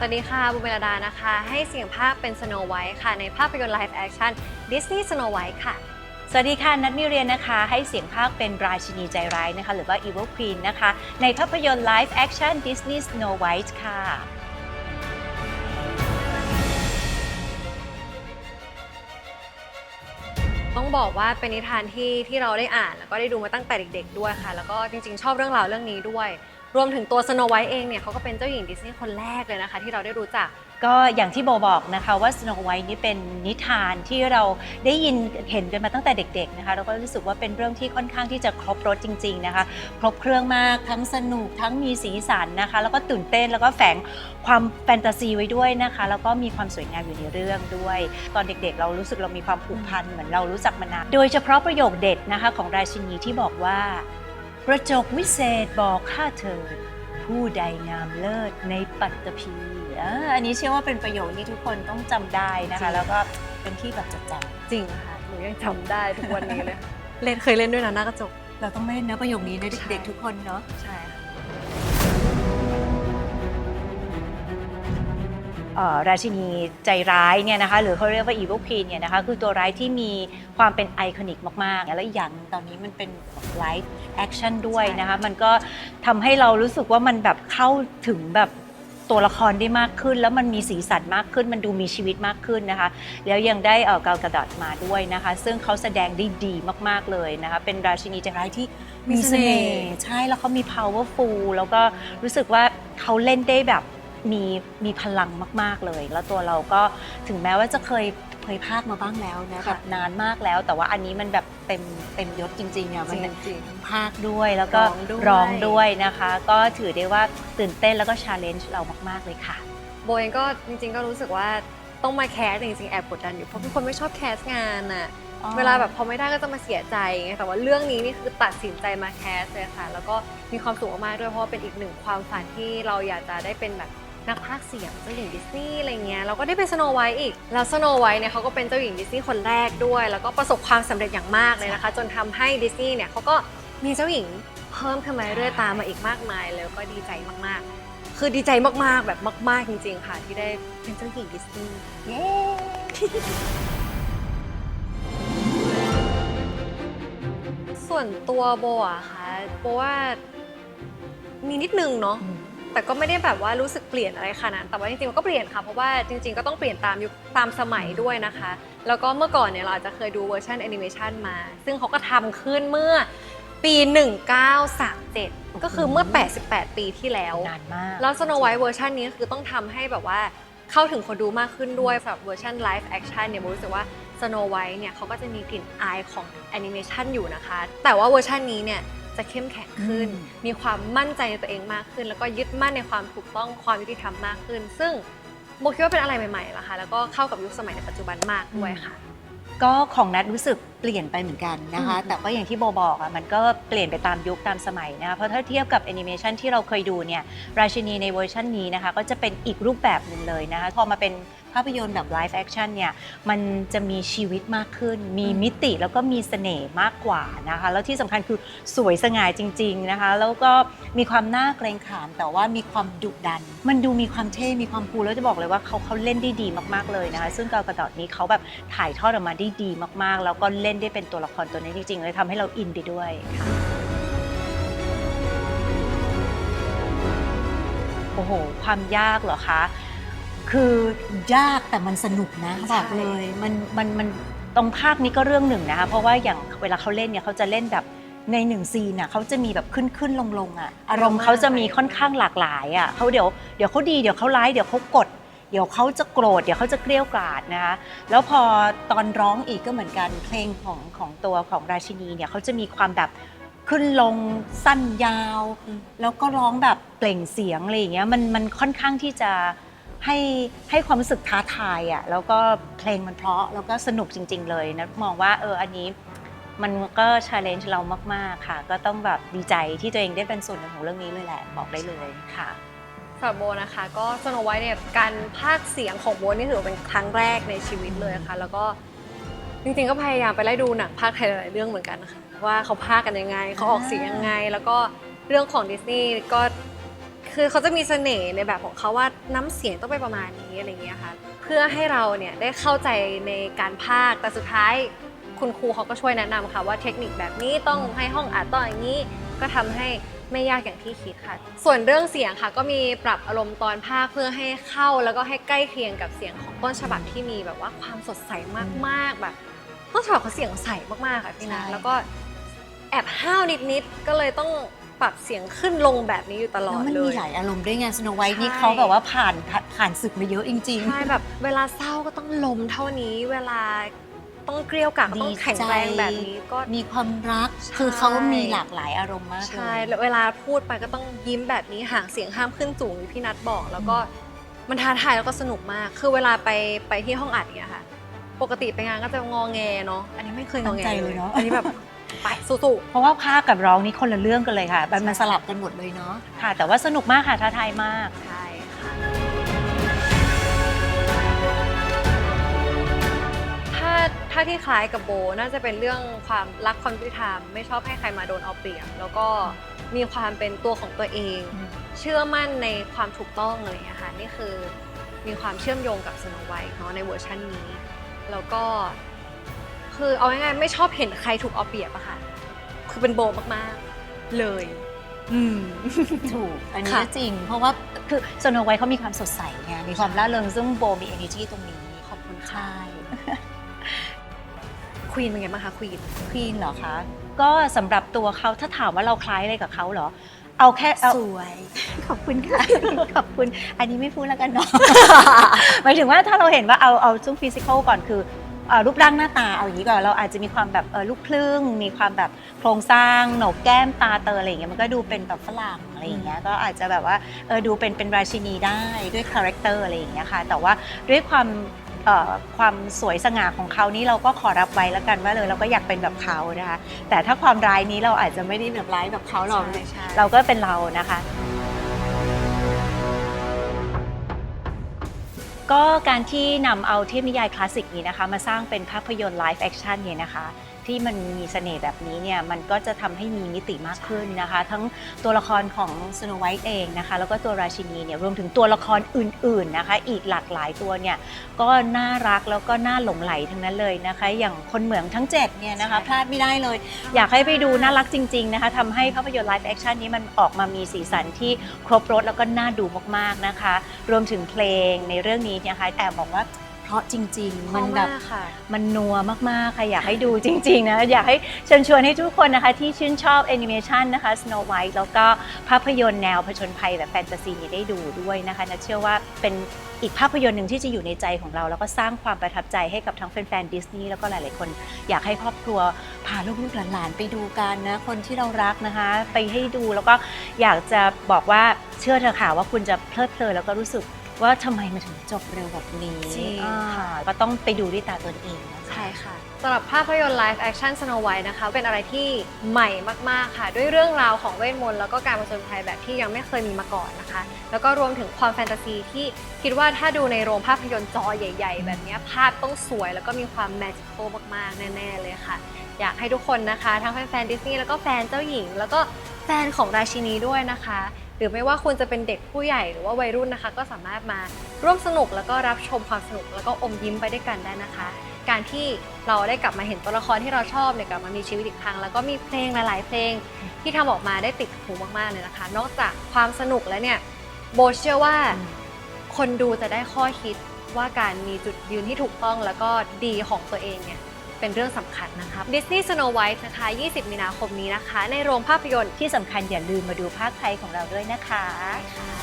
สวัสดีค่ะบุญเบลดานะคะ ให้เสียงภาคเป็น Snow White ค่ะ ในภาพยนตร์ Live Action Disney Snow White ค่ะ สวัสดีค่ะ นัทมิเรียนนะคะ ให้เสียงภาคเป็นราชินีใจร้ายนะคะ หรือว่า Evil Queen นะคะ ในภาพยนตร์ Live Action Disney Snow White ค่ะต้องบอกว่าเป็นนิทานที่ที่เราได้อ่านแล้วก็ได้ดูมาตั้งแต่เด็ก ๆ ด้วยค่ะ แล้วก็จริงๆ ชอบเรื่องราวเรื่องนี้ด้วย รวมถึงตัว Snow White เองเนี่ยเขาก็เป็นเจ้าหญิงดิสนีย์คนแรกเลยนะคะ ที่เราได้รู้จัก ก็อย่างที่โบบอกนะคะว่า Snow White นี่เป็นนิทานที่เราได้ยินเห็นกันมาตั้งแต่เด็กๆนะคะเราก็รู้สึกว่าเป็นเรื่องที่ค่อนข้างที่จะครบรถจริง ๆนะคะ ครบเครื่องมากทั้งสนุกทั้งมีสีสันนะคะ แล้วก็ตื่นเต้นแล้วก็แฝงความแฟนตาซีไว้ด้วยนะคะ แล้วก็มีความสวยงามอยู่ในเรื่องด้วย ตอนเด็กๆ เรารู้สึกเรามีความผูกพันเหมือนเรารู้จักมานานโดยเฉพาะประโยคเด็ดนะคะของราชินีที่บอกว่า กระจกวิเศษบอกข้าเถิดผู้ใดงามเลิศในปัตตภีอ่าอันนี้เชื่อว่าเป็นประโยคที่ทุกคนต้องจำได้นะจริคะงแล้วก็เป็นที่แบบจดจจริงค่ะหนูยังจำได้ทุกวันนี้เลย เล่นเคยเล่นด้วยนะหน้ากระจกำเราต้องเล่นนะประโยคนี้นะใช่ เด็กๆทุกคนเนาะ ใช่ค่ะ ราชินีใจร้ายเนี่ยนะคะหรือเขาเรียกว่า evil queen เนี่ยนะคะคือตัวร้ายที่มีความเป็นไอคอนิกมากๆ แล้วอีกอย่างหนึ่งตอนนี้มันเป็นไลฟ์แอคชั่นด้วยนะคะมันก็ทำให้เรารู้สึกว่ามันแบบเข้าถึงแบบตัวละครได้มากขึ้น แล้วมันมีสีสันมากขึ้น มันดูมีชีวิตมากขึ้นนะคะ แล้วยังได้เอ่อกากระดอดมาด้วยนะคะ ซึ่งเขาแสดงได้ดีมากๆเลยนะคะ เป็นราชินีใจร้ายที่มีเสน่ห์ใช่แล้วเขามี powerful แล้วก็รู้สึกว่าเขาเล่นได้แบบ มีมีพลังมาก ๆเลย แล้วตัวเราก็ถึงแม้ว่าจะเคยเคยพากย์มาบ้างแล้วนะค่ะแบบนานมากแล้ว แต่ว่าอันนี้มันแบบเต็มเต็มยศจริงๆอะมันจริงภาคด้วยแล้วก็ร้องด้วย ร้องด้วยนะคะ ก็ถือได้ว่าตื่นเต้นแล้วก็ชาเลนจ์เรามากๆเลยค่ะ โบเองก็จริง ๆ ก็รู้สึกว่าต้องมาแคสจริงๆแอบกดดันอยู่เพราะเป็นคนไม่ชอบแคสงานอะเวลาแบบพอไม่ได้ก็จะมาเสียใจไงแต่ว่าเรื่องนี้นี่คือตัดสินใจมาแคสเลยค่ะ แล้วก็มีความสุขมากๆด้วยเพราะว่าเป็นอีกหนึ่งความฝันที่เราอยากจะได้เป็นแบบ นักพากย์เสียงเจ้าหญิงดิสนีย์อะไรเงี้ยเราก็ได้เป็นสโนไวท์อีก แล้วสโนไวท์เนี่ยเขาก็เป็นเจ้าหญิงดิสนีย์คนแรกด้วย แล้วก็ประสบความสำเร็จอย่างมากเลยนะคะ จนทำให้ดิสนีย์เนี่ยเขาก็มีเจ้าหญิงเพิ่มขึ้นมาเรื่อยๆตามมาอีกมากมายแล้วก็ดีใจมากๆ คือดีใจมากๆแบบมาก ๆจริง ๆ ค่ะที่ได้เป็นเจ้าหญิงดิสนีย์เย้ส่วนตัวโบอะค่ะโบว่ามีนิดนึงเนาะ แต่ก็ไม่ได้แบบว่ารู้สึกเปลี่ยนอะไรขนาดนั้นแต่ว่าจริงๆมันก็เปลี่ยนค่ะ เพราะว่าจริง ๆ ก็ต้องเปลี่ยนตามยุคตามสมัยด้วยนะคะ แล้วก็เมื่อก่อนเนี่ยเราอาจจะเคยดูเวอร์ชันแอนิเมชันมา ซึ่งเขาก็ทำขึ้นเมื่อปี 1937 ก็คือเมื่อ 88 ปีที่แล้ว นานมาก แล้ว Snow White เวอร์ชันนี้คือต้องทำให้แบบว่าเข้าถึงคนดูมากขึ้นด้วยสำหรับเวอร์ชัน Live Action เนี่ยโบรู้สึกว่า Snow White เนี่ยเขาก็จะมีกลิ่นอายของแอนิเมชันอยู่นะคะ แต่ว่าเวอร์ชันนี้เนี่ย จะเข้มแข็งขึ้นอืมมีความมั่นใจในตัวเองมากขึ้น แล้วก็ยึดมั่นในความถูกต้องความยุติธรรมมากขึ้น ซึ่งโบคิดว่าเป็นอะไรใหม่ๆละค่ะแล้วก็เข้ากับยุคสมัยในปัจจุบันมากด้วยค่ะ ก็ของนัดรู้สึกเปลี่ยนไปเหมือนกันนะคะอืมแต่ก็อย่างที่โบบอกอะมันก็เปลี่ยนไปตามยุคตามสมัยนะคะเพราะถ้าเทียบกับแอนิเมชันที่เราเคยดูเนี่ยราชินีในเวอร์ชันนี้นะคะก็จะเป็นอีกรูปแบบหนึ่งเลยนะคะพอมาเป็นภาพยนตร์แบบไลฟ์แอคชั่นเนี่ยมันจะมีชีวิตมากขึ้น มีมิติแล้วก็มีเสน่ห์มากกว่านะคะ แล้วที่สำคัญคือสวยสง่ายจริง ๆนะคะ แล้วก็มีความน่าเกรงขามแต่ว่ามีความดุดัน มันดูมีความเท่ มีความคูลแล้วจะบอกเลยว่าเขาเขาเล่นได้ดีมากๆเลยนะคะ ซึ่งกาวกระดอดนี้เขาแบบถ่ายทอดออกมาได้ดีมากๆ แล้วก็เล่นได้เป็นตัวละครตัวนี้จริงๆเลยทำให้เราอินไปด้วยค่ะโอ้โห ความยากเหรอคะ คือยากแต่มันสนุกนะใช่บอกเลยมันมันมันตรงภาคนี้ก็เรื่องหนึ่งนะคะเพราะว่าอย่างเวลาเขาเล่นเนี่ยเขาจะเล่นแบบในหนึ่งซีนน่ะเขาจะมีแบบขึ้นขึ้นลงลงอะอารมณ์เขาจะมีค่อนข้างหลากหลายอะเขาเดี๋ยวเดี๋ยวเขาดีเดี๋ยวเขาร้ายเดี๋ยวเขากด เดี๋ยวเขาจะโกรธเดี๋ยวเขาจะเกลี้ยวกล่อมนะคะแล้วพอตอนร้องอีกก็เหมือนกันเพลงของของตัวของราชินีเนี่ยเขาจะมีความแบบขึ้นลงสั้นยาว แล้วก็ร้องแบบเปล่งเสียงอะไรอย่างเงี้ยมันมันค่อนข้างที่จะให้ให้ความรู้สึกท้าทายอะแล้วก็เพลงมันเพราะแล้วก็สนุกจริง ๆ เลยนะมองว่าเอออันนี้มันก็ชาเลนจ์เรามาก ๆ ค่ะ ก็ต้องแบบดีใจที่ตัวเองได้เป็นส่วนหนึ่งของเรื่องนี้เลยแหละ บอกได้เลยค่ะ สำหรับโบนะคะก็สโนไวท์เนี่ยการพากย์เสียงของโบนี่ถือว่าเป็นครั้งแรกในชีวิตเลยค่ะ แล้วก็จริงๆก็พยายามไปไล่ดูหนังพากย์ไทยหลายๆเรื่องเหมือนกันนะคะว่าเขาพากย์กันยังไงเขาออกเสียงยังไง แล้วก็เรื่องของดิสนีย์ก็คือเขาจะมีเสน่ห์ในแบบของเขาว่าน้ำเสียงต้องไปนประมาณนี้อะไรเงี้ยค่ะ เพื่อให้เราเนี่ยได้เข้าใจในการพากย์แต่สุดท้ายคุณครูเขาก็ช่วยแนะนำค่ะว่าเทคนิคแบบนี้ต้องให้ห้องอัดต้องอย่างนี้ ก็ทำให้ ไม่ยากอย่างที่คิดค่ะ ส่วนเรื่องเสียงค่ะ ก็มีปรับอารมณ์ตอนภาคเพื่อให้เข้าแล้วก็ให้ใกล้เคียงกับเสียงของต้นฉบับที่มีแบบว่าความสดใสมากๆแบบต้นฉบับเขาเสียงใสมากๆค่ะพี่นะใช่ แล้วก็แอบห้าวนิดๆก็เลยต้องปรับเสียงขึ้นลงแบบนี้อยู่ตลอแล้วดมันเลมีย หลายอารมณ์ด้วยไงสโนไวท์นี่ใช่ เขาแบบว่าผ่านผ่านศึกมาเยอะจริง ใช่แบบเวลาเศร้าก็ต้องลมเท่านี้ เวลา ต้องเกลียวกราดก็ต้องแข็งแรงแบบนี้ก็ๆมีความรักใช่คือเขามีหลากหลายอารมณ์มากเลใช่ยแล้วเวลาพูดไปก็ต้องยิ้มแบบนี้ห่างเสียงห้ามขึ้นสูงอย่างที่พี่นัทบอก แล้วก็มันท้าทายแล้วก็สนุกมาก คือเวลาไปไปที่ห้องอัดเนี่ยค่ะ ปกติไปงานก็จะงอแงเนาะอันนี้ไม่เคยงอแงตั้งใจเลยเนอะอันนี้แบบไปสู้เพราะว่าภาคกับร้องนี่คนละเรื่องกันเลยค่ะมันมันใช่สลับกันหมดเลยเนาะค่ะ แต่ว่าสนุกมากค่ะท้าทายมาก ถ้าถ้าที่คล้ายกับโบน่าจะเป็นเรื่องความรักความยุติธรรมไม่ชอบให้ใครมาโดนเอาเปรียบแล้วก็มีความเป็นตัวของตัวเอง เชื่อมั่นในความถูกต้องอะไรอย่างเงี้ยค่ะนี่คือมีความเชื่อมโยงกับสโนไวท์เนาะในเวอร์ชันนี้ แล้วก็คือเอาง่ายๆไม่ชอบเห็นใครถูกเอาเปรียบอะค่ะคือเป็นโบมากๆ เลย อืมถูก อันนี้ค่ะ ก็จริง เพราะว่าคือสโนไวท์เขามีความสดใสไงมีความร่าเริงซึ่งโบมี energy ตรงนี้ ขอบคุณค่ะ ใช่ค วีนเป็นไงบ้างคะควีนควีนเหรอคะ ก็สำหรับตัวเขาถ้าถามว่าเราคล้ายอะไรกับเขาเหรอ เอาแค่เอา สวย ขอบคุณค่ะ ขอบคุณ อันนี้ไม่พูดแล้วกันเนาะ หมายถึงว่าถ้าเราเห็นว่าเอาเอาช่วงฟิสิกอลก่อนคือเอ่อรูปร่างหน้าตาเอาอย่างนี้ก่อนเราอาจจะมีความแบบเออลูกครึ่ง มีความแบบโครงสร้างโหนกแก้มตาเตออะไรอย่างเงี้ยมันก็ดูเป็นแบบฝรั่งอะไรอย่างเงี้ยก็อาจจะแบบว่าเออดูเป็นเป็นราชินีได้ด้วยคาแรคเตอร์อะไรอย่างเงี้ยค่ะแต่ว่าด้วยความเอ่อ ความสวยสง่าของเขานี่เราก็ขอรับไว้แล้วกันว่าเลยเราก็อยากเป็นแบบเขานะคะแต่ถ้าความร้ายนี้เราอาจจะไม่ได้แบบร้ายแบบเขาหรอกใช่ใช่เราก็เป็นเรานะคะก็การที่นำเอาเทพนิยายคลาสสิกนี้นะคะ มาสร้างเป็นภาพยนตร์ไลฟ์แอคชั่นเนี่ยนะคะ ที่มันมีเสน่ห์แบบนี้เนี่ยมันก็จะทำให้มีมิติมากขึ้นนะคะ ทั้งตัวละครของสโนไวท์เองนะคะ แล้วก็ตัวราชินีเนี่ยรวมถึงตัวละครอื่นๆนะคะ อีกหลากหลายตัวเนี่ยก็น่ารักแล้วก็น่าหลงไหลทั้งนั้นเลยนะคะ อย่างคนเหมืองทั้งเจ็ดเนี่ยนะคะใช่พลาดไม่ได้เลย อยากให้ไปดูน่ารักจริงๆนะคะทำให้ภาพยนตร์ไลฟ์แอคชั่นนี้มันออกมามีสีสันที่ครบรถแล้วก็น่าดูมากๆนะคะ รวมถึงเพลงในเรื่องนี้เนยนะคะแอบบอกว่า เพราะจริง ๆ มันแบบเพราะากค่ะ มันนัวมาก ๆ ค่ะ อยากให้ดูจริง ๆ นะ อยากให้เชิญชวนให้ทุกคนนะคะ ที่ชื่นชอบแอนิเมชันนะคะ Snow White แล้วก็ภาพยนตร์แนวผจญภัยแบบแฟนตาซีนี้ได้ดูด้วยนะคะนะเชื่อว่าเป็นอีกภาพยนตร์หนึ่งที่จะอยู่ในใจของเรา แล้วก็สร้างความประทับใจให้กับทั้งแฟนๆดิสนีย์แล้วก็หลาย ๆ คน อยากให้ครอบครัวพาลูกๆหลานๆไปดูกันนะ คนที่เรารักนะคะ ไปให้ดูแล้วก็อยากจะบอกว่าเชื่อเถอะค่ะว่าคุณจะเพลิดเพลินแล้วก็รู้สึก ว่าทำไมมันถึงจบเร็วแบบนี้จริงอ่าค่ะ ก็ต้องไปดูด้วยตาตนเองนะคะ ใช่ค่ะสำหรับภาพยนตร์ Live Action Snow White นะคะ เป็นอะไรที่ใหม่มาก ๆ ค่ะ ด้วยเรื่องราวของเวทมนต์แล้วก็การผจญภัยแบบที่ยังไม่เคยมีมาก่อนนะคะ แล้วก็รวมถึงความแฟนตาซีที่คิดว่าถ้าดูในโรงภาพยนตร์จอใหญ่ ๆ แบบเนี้ยภาพต้องสวยแล้วก็มีความแมจิคอลมาก ๆ แน่ ๆ เลยค่ะ อยากให้ทุกคนนะคะ ทั้งแฟนๆดิสนีย์แล้วก็แฟนเจ้าหญิง แล้วก็แฟนของราชินีด้วยนะคะ หรือไม่ว่าคุณจะเป็นเด็กผู้ใหญ่หรือว่าวัยรุ่นนะคะ ก็สามารถมาร่วมสนุกแล้วก็รับชมความสนุกแล้วก็อมยิ้มไปด้วยกันได้นะคะ การที่เราได้กลับมาเห็นตัวละครที่เราชอบเนี่ยกลับมามีชีวิตอีกครั้ง แล้วก็มีเพลงหลาย ๆ เพลงที่ทำออกมาได้ติดหูมากๆเลยนะคะ นอกจากความสนุกแล้วเนี่ยโบเชื่อว่าคนดูจะได้ข้อคิดว่าการมีจุดยืนที่ถูกต้องแล้วก็ดีของตัวเองเนี่ย เป็นเรื่องสำคัญนะคะ Disney Snow White นะคะ 20 มีนาคมนี้นะคะ ในโรงภาพยนตร์ที่สำคัญอย่าลืมมาดูภาคไทยของเราด้วยนะคะ ค่ะ